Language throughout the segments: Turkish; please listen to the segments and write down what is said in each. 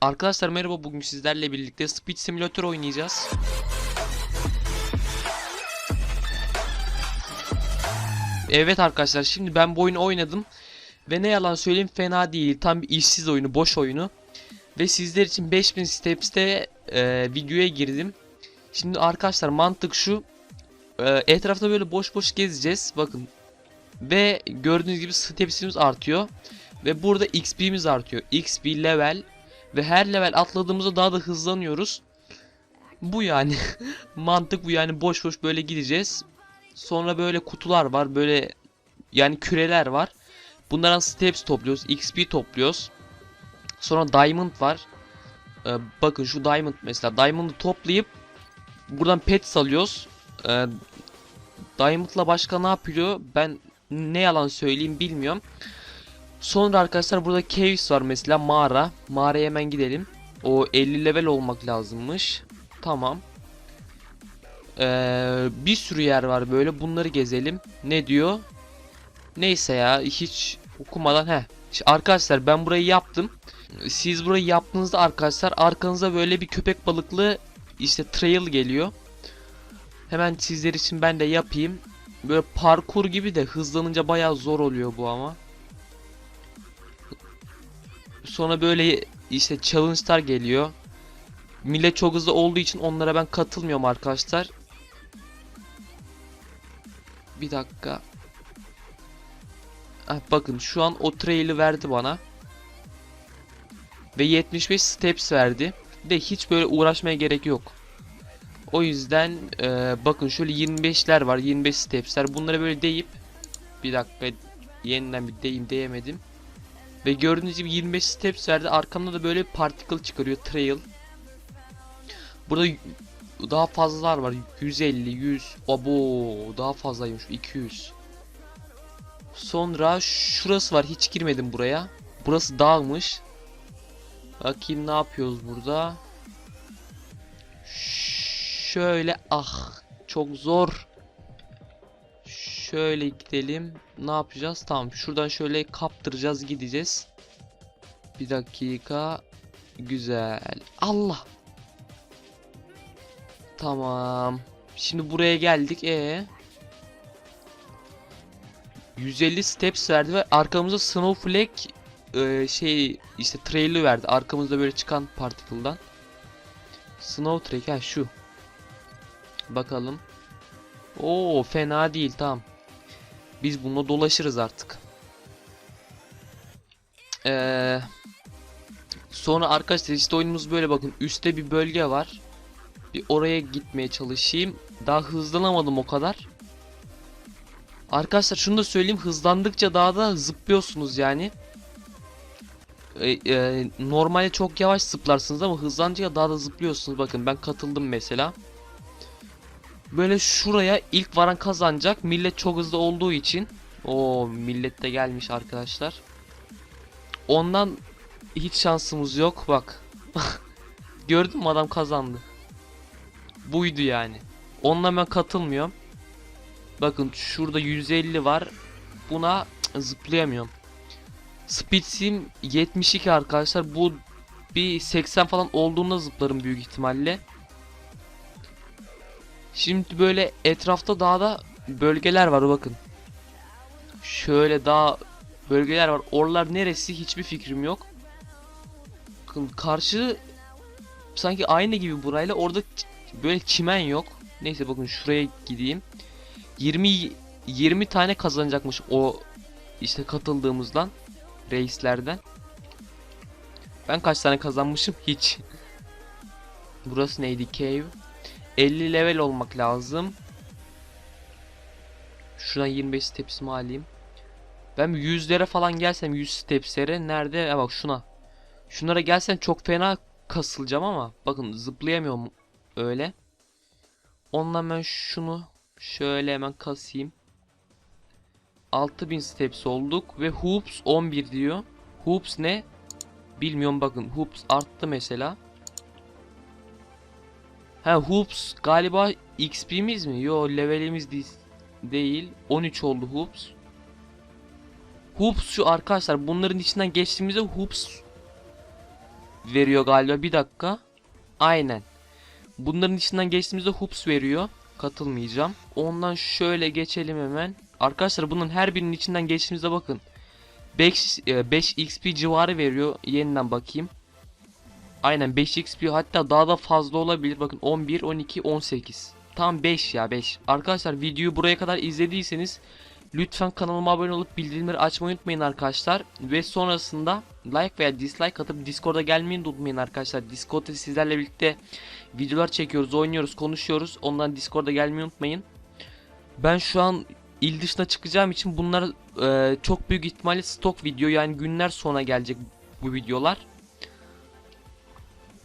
Arkadaşlar merhaba bugün sizlerle birlikte Speed Simulator oynayacağız. Evet arkadaşlar şimdi ben bu oyunu oynadım. Ve ne yalan söyleyeyim fena değil. Tam bir işsiz oyunu boş oyunu. Ve sizler için 5000 steps'te e, videoya girdim. Şimdi arkadaşlar mantık şu. E, etrafta böyle boş boş gezeceğiz bakın. Ve gördüğünüz gibi steps'imiz artıyor. Ve burada XP'miz artıyor. XP level ve her level atladığımızda daha da hızlanıyoruz. Bu yani. Mantık bu yani boş boş böyle gideceğiz. Sonra böyle kutular var. Böyle yani küreler var. Bunlardan steps topluyoruz. XP topluyoruz. Sonra diamond var. Ee, bakın şu diamond mesela. Diamond'ı toplayıp buradan pet salıyoruz. Ee, diamond'la başka ne yapıyor? Ben ne yalan söyleyeyim bilmiyorum. Sonra arkadaşlar burada caves var mesela mağara. Mağaraya hemen gidelim. O 50 level olmak lazımmış. Tamam. Ee, bir sürü yer var böyle. Bunları gezelim. Ne diyor? Neyse ya hiç okumadan he. Arkadaşlar ben burayı yaptım. Siz burayı yaptığınızda arkadaşlar arkanıza böyle bir köpek balıklı işte trail geliyor. Hemen sizler için ben de yapayım. Böyle parkur gibi de hızlanınca bayağı zor oluyor bu ama. Sonra böyle işte challenge'lar geliyor. Millet çok hızlı olduğu için onlara ben katılmıyorum arkadaşlar. Bir dakika. Ah, bakın şu an o trail'i verdi bana. Ve 75 steps verdi. De hiç böyle uğraşmaya gerek yok. O yüzden e, bakın şöyle 25'ler var 25 stepsler bunları böyle deyip bir dakika yeniden bir deyim diyemedim. Ve gördüğünüz gibi 25 steps verdi. Arkamda da böyle particle çıkarıyor. Trail. Burada daha fazlalar var. 150, 100. Abo daha fazlaymış. 200. Sonra şurası var. Hiç girmedim buraya. Burası dağmış. Bakayım ne yapıyoruz burada. Şöyle ah çok zor. Şöyle gidelim. Ne yapacağız? Tamam. Şuradan şöyle kaptıracağız gideceğiz. Bir dakika. Güzel. Allah. Tamam. Şimdi buraya geldik. E 150 steps verdi ve arkamıza snowflake e, şey işte trail'i verdi. Arkamızda böyle çıkan particle'dan. Snow track ha şu. Bakalım. Oo fena değil tamam. Biz bununla dolaşırız artık. Ee, sonra arkadaşlar işte oyunumuz böyle bakın. Üstte bir bölge var. Bir oraya gitmeye çalışayım. Daha hızlanamadım o kadar. Arkadaşlar şunu da söyleyeyim. Hızlandıkça daha da zıplıyorsunuz yani. Ee, e, normalde çok yavaş zıplarsınız ama hızlanınca daha da zıplıyorsunuz. Bakın ben katıldım mesela böyle şuraya ilk varan kazanacak. Millet çok hızlı olduğu için. O millet de gelmiş arkadaşlar. Ondan hiç şansımız yok. Bak. Gördün mü adam kazandı. Buydu yani. Onunla ben katılmıyorum. Bakın şurada 150 var. Buna zıplayamıyorum. Speed sim 72 arkadaşlar. Bu bir 80 falan olduğunda zıplarım büyük ihtimalle. Şimdi böyle etrafta dağda bölgeler var bakın. Şöyle dağ bölgeler var. Oralar neresi hiçbir fikrim yok. Bakın karşı sanki aynı gibi burayla orada böyle çimen yok. Neyse bakın şuraya gideyim. 20 20 tane kazanacakmış o işte katıldığımızdan reislerden. Ben kaç tane kazanmışım? Hiç. Burası neydi? Cave. 50 level olmak lazım. Şuradan 25 stepsimi alayım. Ben 100'lere falan gelsem 100 stepslere nerede? Ya bak şuna. Şunlara gelsem çok fena kasılacağım ama bakın zıplayamıyorum öyle. Ondan ben şunu şöyle hemen kasayım. 6000 steps olduk ve hoops 11 diyor. Hoops ne? Bilmiyorum bakın. Hoops arttı mesela. Ha Hoops galiba XP'miz mi? Yo levelimiz değil. 13 oldu Hoops. Hoops şu arkadaşlar bunların içinden geçtiğimizde Hoops veriyor galiba. Bir dakika. Aynen. Bunların içinden geçtiğimizde hoops veriyor. Katılmayacağım. Ondan şöyle geçelim hemen. Arkadaşlar bunun her birinin içinden geçtiğimizde bakın. 5, e, 5 XP civarı veriyor. Yeniden bakayım. Aynen 5 XP hatta daha da fazla olabilir. Bakın 11, 12, 18. Tam 5 ya 5. Arkadaşlar videoyu buraya kadar izlediyseniz lütfen kanalıma abone olup bildirimleri açmayı unutmayın arkadaşlar. Ve sonrasında like veya dislike atıp Discord'a gelmeyi unutmayın arkadaşlar. Discord'da sizlerle birlikte videolar çekiyoruz, oynuyoruz, konuşuyoruz. Ondan Discord'a gelmeyi unutmayın. Ben şu an il dışına çıkacağım için bunlar e, çok büyük ihtimalle stok video yani günler sonra gelecek bu videolar.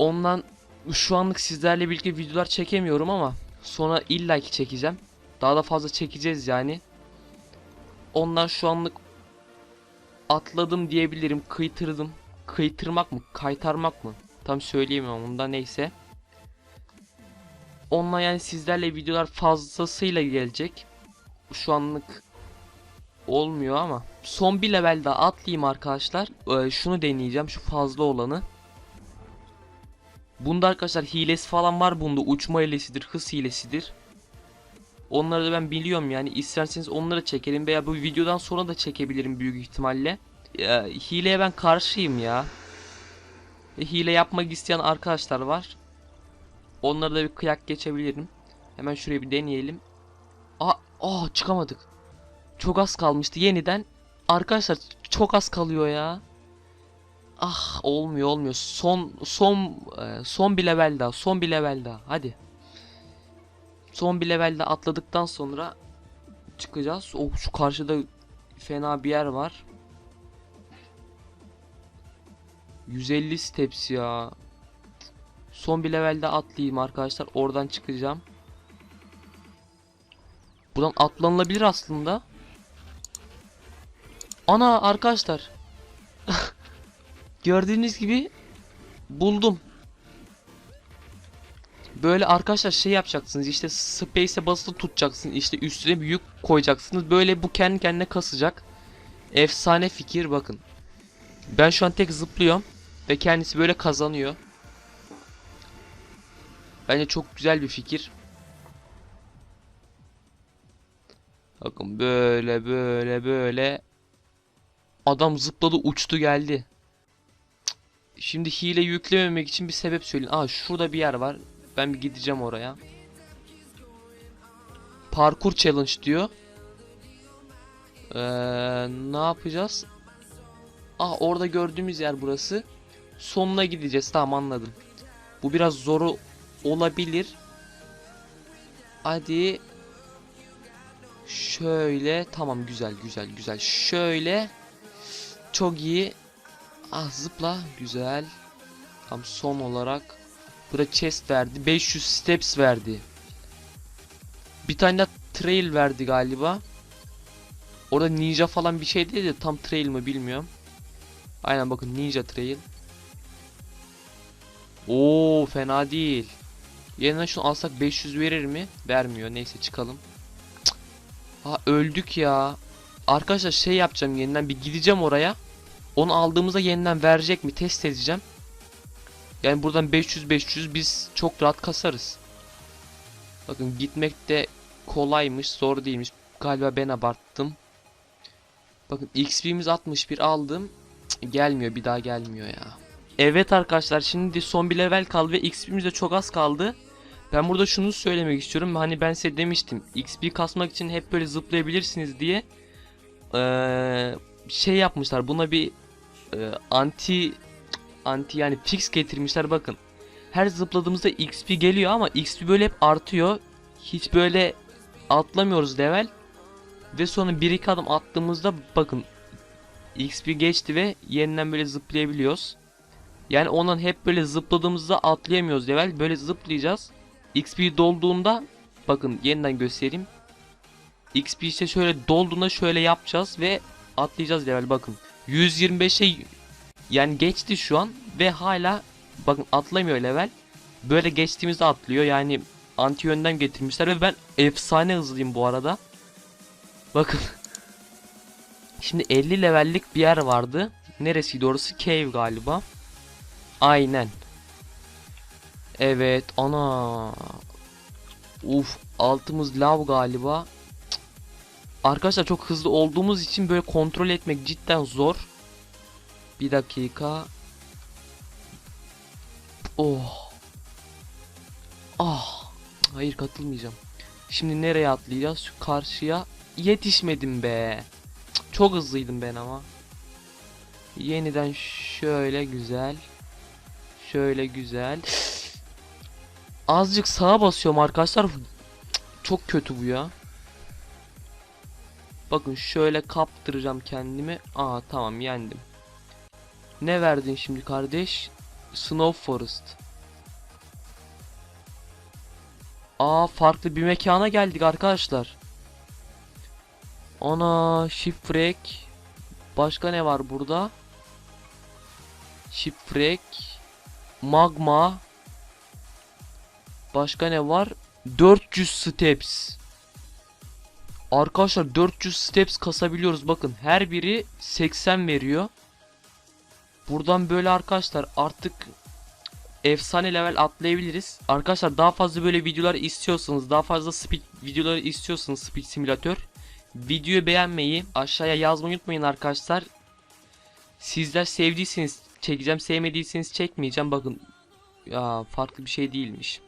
Ondan şu anlık sizlerle birlikte videolar çekemiyorum ama sonra illaki çekeceğim. Daha da fazla çekeceğiz yani. Ondan şu anlık atladım diyebilirim. Kıytırdım. Kıytırmak mı? Kaytarmak mı? Tam söyleyemem onda neyse. Ondan yani sizlerle videolar fazlasıyla gelecek. Şu anlık olmuyor ama. Son bir level daha atlayayım arkadaşlar. Ee, şunu deneyeceğim. Şu fazla olanı. Bunda arkadaşlar hilesi falan var bunda. Uçma hilesidir, hız hilesidir. Onları da ben biliyorum yani. İsterseniz onları çekelim veya bu videodan sonra da çekebilirim büyük ihtimalle. Ya, hileye ben karşıyım ya. Ve hile yapmak isteyen arkadaşlar var. Onları da bir kıyak geçebilirim. Hemen şuraya bir deneyelim. Aa, aa çıkamadık. Çok az kalmıştı yeniden. Arkadaşlar çok az kalıyor ya. Ah olmuyor olmuyor. Son son e, son bir level daha. Son bir level daha. Hadi. Son bir levelde atladıktan sonra çıkacağız. Oh şu karşıda fena bir yer var. 150 steps ya. Son bir levelde atlayayım arkadaşlar. Oradan çıkacağım. Buradan atlanılabilir aslında. Ana arkadaşlar. Gördüğünüz gibi buldum. Böyle arkadaşlar şey yapacaksınız işte space'e basılı tutacaksınız işte üstüne bir yük koyacaksınız böyle bu kendi kendine kasacak. Efsane fikir bakın. Ben şu an tek zıplıyorum ve kendisi böyle kazanıyor. Bence çok güzel bir fikir. Bakın böyle böyle böyle adam zıpladı uçtu geldi. Şimdi hile yüklememek için bir sebep söyleyin. Aa şurada bir yer var. Ben bir gideceğim oraya. Parkur challenge diyor. Ee, ne yapacağız? Ah orada gördüğümüz yer burası. Sonuna gideceğiz. Tamam anladım. Bu biraz zoru olabilir. Hadi. Şöyle. Tamam güzel güzel güzel. Şöyle. Çok iyi. Ah zıpla. Güzel. Tam son olarak. Burada chest verdi. 500 steps verdi. Bir tane de trail verdi galiba. Orada ninja falan bir şey değil de tam trail mi bilmiyorum. Aynen bakın ninja trail. Oo fena değil. Yeniden şunu alsak 500 verir mi? Vermiyor. Neyse çıkalım. Cık. Ha öldük ya. Arkadaşlar şey yapacağım yeniden bir gideceğim oraya. Onu aldığımızda yeniden verecek mi test edeceğim. Yani buradan 500 500 biz çok rahat kasarız. Bakın gitmek de kolaymış, zor değilmiş. Galiba ben abarttım. Bakın XP'miz 61 aldım. Cık, gelmiyor, bir daha gelmiyor ya. Evet arkadaşlar şimdi son bir level kaldı ve XP'miz de çok az kaldı. Ben burada şunu söylemek istiyorum. Hani ben size demiştim. XP kasmak için hep böyle zıplayabilirsiniz diye. Ee, şey yapmışlar. Buna bir e, anti anti yani fix getirmişler bakın. Her zıpladığımızda XP geliyor ama XP böyle hep artıyor. Hiç böyle atlamıyoruz level. Ve sonra bir iki adım attığımızda bakın XP geçti ve yeniden böyle zıplayabiliyoruz. Yani ondan hep böyle zıpladığımızda atlayamıyoruz level. Böyle zıplayacağız. XP dolduğunda bakın yeniden göstereyim. XP işte şöyle dolduğunda şöyle yapacağız ve atlayacağız level bakın. 125'e yani geçti şu an ve hala bakın atlamıyor level. Böyle geçtiğimizde atlıyor. Yani anti yönden getirmişler ve ben efsane hızlıyım bu arada. Bakın. Şimdi 50 levellik bir yer vardı. Neresiydi orası? Cave galiba. Aynen. Evet ana. Uf altımız lav galiba. Arkadaşlar çok hızlı olduğumuz için böyle kontrol etmek cidden zor. Bir dakika. Oh. Ah. Hayır katılmayacağım. Şimdi nereye atlayacağız? Şu karşıya. Yetişmedim be. Çok hızlıydım ben ama. Yeniden şöyle güzel. Şöyle güzel. Azıcık sağa basıyorum arkadaşlar. Çok kötü bu ya. Bakın şöyle kaptıracağım kendimi. Aa tamam yendim. Ne verdin şimdi kardeş? Snow Forest. Aa farklı bir mekana geldik arkadaşlar. Ana shipwreck. Başka ne var burada? Shipwreck. Magma. Başka ne var? 400 steps. Arkadaşlar 400 steps kasabiliyoruz. Bakın her biri 80 veriyor. Buradan böyle arkadaşlar artık efsane level atlayabiliriz. Arkadaşlar daha fazla böyle videolar istiyorsanız, daha fazla speed videoları istiyorsanız Speed Simulator videoyu beğenmeyi, aşağıya yazmayı unutmayın arkadaşlar. Sizler sevdiyseniz çekeceğim, sevmediyseniz çekmeyeceğim. Bakın ya farklı bir şey değilmiş.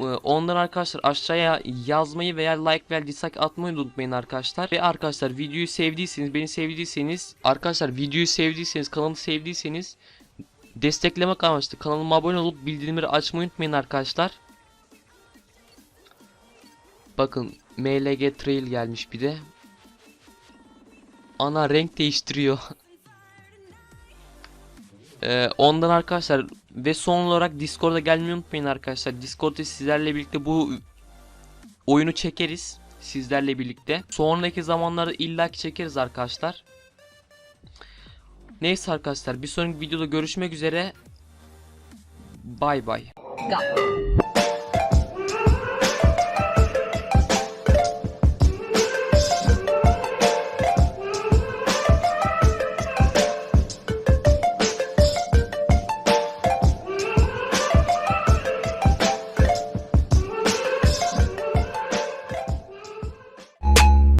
Ee, Ondan arkadaşlar aşağıya yazmayı veya like veya dislike atmayı unutmayın arkadaşlar. Ve arkadaşlar videoyu sevdiyseniz, beni sevdiyseniz, arkadaşlar videoyu sevdiyseniz, kanalı sevdiyseniz desteklemek amaçlı kanalıma abone olup bildirimleri açmayı unutmayın arkadaşlar. Bakın MLG Trail gelmiş bir de. Ana renk değiştiriyor. Ee, ondan arkadaşlar ve son olarak Discord'a gelmeyi unutmayın arkadaşlar. Discord'da sizlerle birlikte bu oyunu çekeriz. Sizlerle birlikte. Sonraki zamanlarda illaki çekeriz arkadaşlar. Neyse arkadaşlar bir sonraki videoda görüşmek üzere. Bay bay.